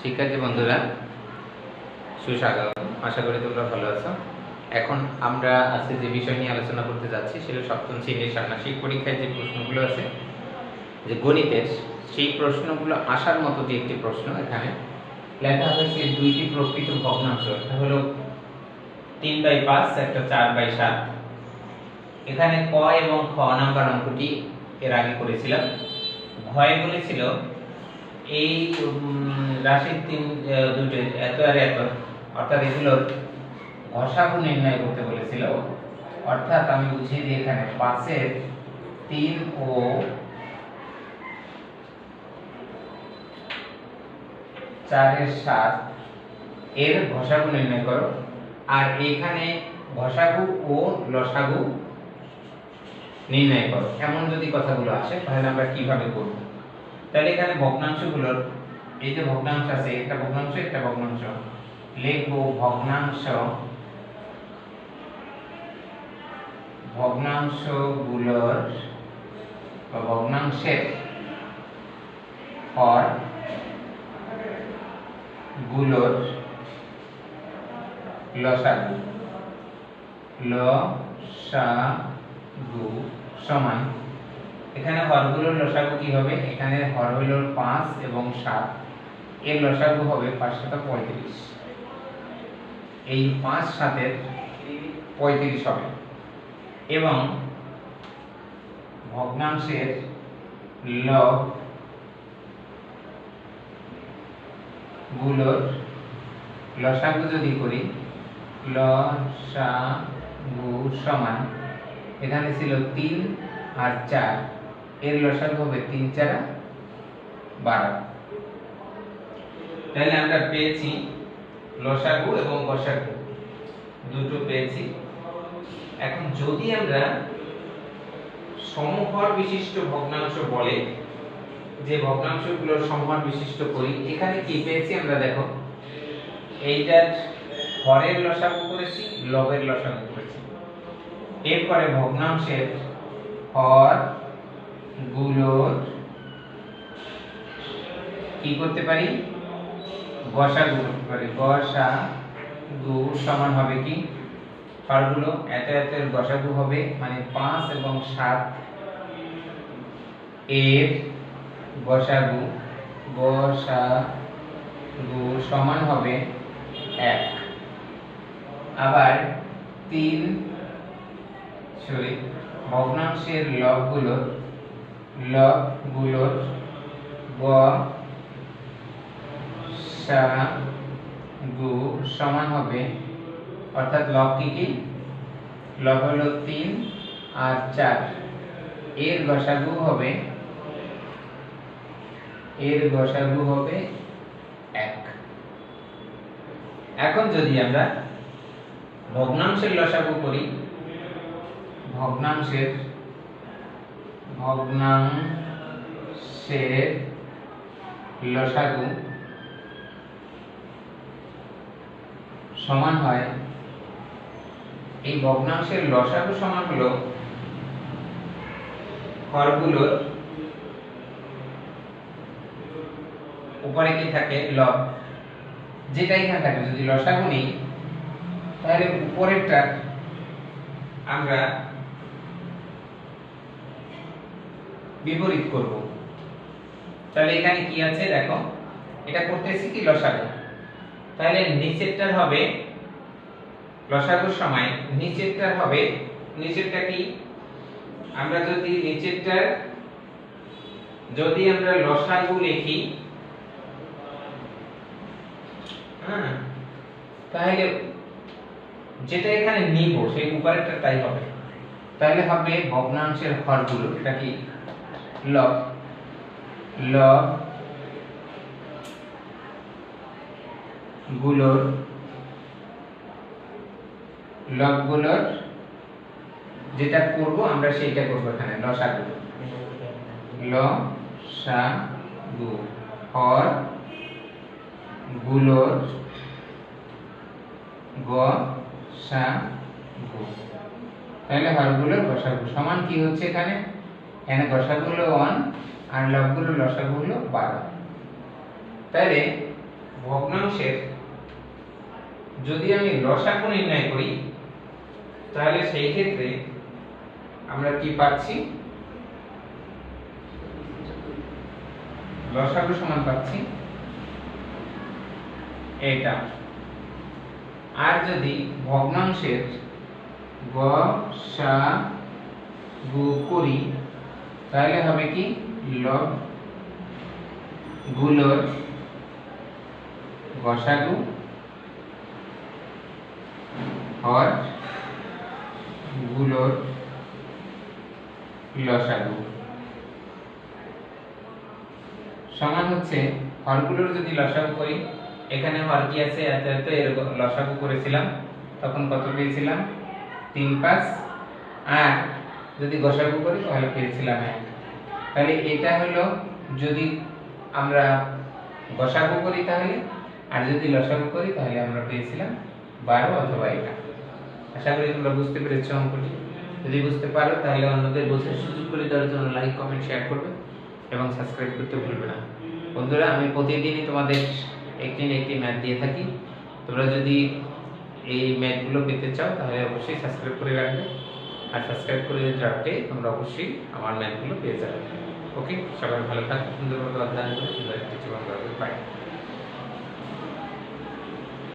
শিক্ষার্থী বন্ধুরা সুস্বাগত আশা করি তোমরা ভালো আছো। এখন আমরা আজকে যে বিষয় নিয়ে আলোচনা করতে যাচ্ছি সেটা সপ্তম শ্রেণির ষান্মাসিক পরীক্ষায় যে প্রশ্নগুলো আছে, যে গণিতের সেই প্রশ্নগুলো আসার মতো যে একটি প্রশ্ন এখানে লেখা হয়েছে দুইটি প্রকৃত ভগ্নাংশ। একটা হলো তিন বাই পাঁচ, একটা চার বাই সাত। এখানে ক এবং খ নাম্বার অঙ্কটি এর আগে করেছিলাম। ভয় বলেছিল এই রাশির তিন দুটো এত আর এত। অর্থাৎ এগুলোর ঘষাগু নির্ণয় করতে বলেছিল। অর্থাৎ আমি বুঝিয়ে দিই এখানে, পাঁচের তিন ও চারের সাত, এর ঘষাগু নির্ণয় করো। আর এখানে ঘষাগু ও লসাগু নির্ণয় করো। এমন যদি কথাগুলো আসে, তাহলে আমরা কীভাবে করব? তাহলে এখানে ভগ্নাংশগুলোর এই যে ভগ্নাংশ আছে, একটা ভগ্নাংশ একটা ভগ্নাংশ। লিখব ভগ্নাংশ, ভগ্নাংশগুলোর বা ভগ্নাংশের হরগুলোর লসাগু লসাগু সমান এখানে হরগুলোর লসাগু কি হবে? এখানে হর হইল পাঁচ এবং সাত। এর লসাগু হবে পাঁচ সাত পঁয়ত্রিশ। এই পাঁচ সাতের পঁয়ত্রিশ হবে। এবং ভগ্নাংশের লবগুলোর লসাগু যদি করি, লসাগু সমান, এখানে ছিল তিন আর চার। এর লসাগু হবে তিন চারা বারো। তাহলে আমরা পেয়েছি লসাগু এবং গসাগু দুটো পেয়েছি। এখন যদি আমরা সমহর বিশিষ্ট ভগ্নাংশ বলে যে ভগ্নাংশগুলোর সমহর বিশিষ্ট করি, এখানে কি পেয়েছি আমরা দেখো? এইটার হরের লসাগু করেছি, লবের লসাগু করেছি। এরপরে ভগ্নাংশের হর গুলোর কি করতে পারি? গসাগু করতে পারি গসা গু সমান হবে কি? ফলগুলো এত এত এতের গসাগু হবে মানে পাঁচ এবং সাত এর গসাগু গসাগু সমান হবে এক। আবার তিন সরি, ভগ্নাংশের লবগুলোর লবগুলোর ব সা, গু সমান হবে। অর্থাৎ লব কি কি? লব হলো তিন আর চার। এর গসাগু হবে, এর গসাগু হবে এক। এখন যদি আমরা ভগ্নাংশের লসাগু করি, ভগ্নাংশের ভগ্নাংশের লসাগু সমান হয়, এই ভগ্নাংশের লসাগু সমান হলো হরগুলোর উপরে কি থাকে? লব যেটা এখানে থাকে, যদি লসাগু নেই, তাহলে উপরেরটা আমরা বিপরীত করব। তাহলে এখানে কি আছে দেখো? এটা করতেছি কি? লসাগু। তাহলে নিচেরটার হবে লসাগুর সময়। নিচেরটার হবে, নিচেরটা কি? আমরা যদি নিচেরটার, যদি আমরা লসাগু লিখি হ্যাঁ তাহলে যেটা এখানে নিব, সেই উপরেরটা তাই হবে। তাহলে হবে ভগ্নাংশের হরগুলো এটা কি? লব লবগুলোর লবগুলোর যেটা করব আমরা সেইটা করব এখানে লসাগু ল, সা, গু, হর, গুলোর গ, সা, গু। তাহলে হরগুলোর গসাগু সমান কি হচ্ছে এখানে? এখানে গসাগু হলো ওয়ান আর লবগুলো লসাগু হলো বারো। তাহলে ভগ্নাংশের যদি আমি লসাগু নির্ণয় করি, তাহলে সেই ক্ষেত্রে আমরা কি পাচ্ছি? লসাগু সমান পাচ্ছি এটা। আর যদি ভগ্নাংশের গ, সা, গু করি তাহলে হবে কি? লবগুলোর গসাগু হরগুলোর লসাগু। সমান হচ্ছে হরগুলোর যদি লসাগু করি, এখানে হর কি আছে? এত এত এর লসাগু করেছিলাম, তখন কত পেয়েছিলাম? তিন পাঁচ। আর যদি গসাগু করি, তাহলে পেয়েছিলাম এক। তাহলে এটা হলো যদি আমরা গসাগু করি তাহলে, আর যদি লসাগু করি, তাহলে আমরা পেয়েছিলাম বারো অথবা এটা। আশা করি তোমরা বুঝতে পেরেছ অঙ্কটি। যদি বুঝতে পারো, তাহলে অন্যদের বোঝার সুযোগ করে দেওয়ার জন্য লাইক কমেন্ট শেয়ার করবে এবং সাবস্ক্রাইব করতে ভুলবে না। বন্ধুরা, আমি প্রতিদিনই তোমাদের একটি না একটি ম্যাথ দিয়ে থাকি। তোমরা যদি এই ম্যাথগুলো পেতে চাও, তাহলে অবশ্যই সাবস্ক্রাইব করে রাখবে। আর সাবস্ক্রাইব করে রাখতে তোমরা অবশ্যই আমার ম্যাথগুলো পেয়ে যাবে। ওকে সবাই ভালো থাকবে সুন্দরভাবে অধ্যয়ন করে সুন্দর একটি জীবন গড়বে বাই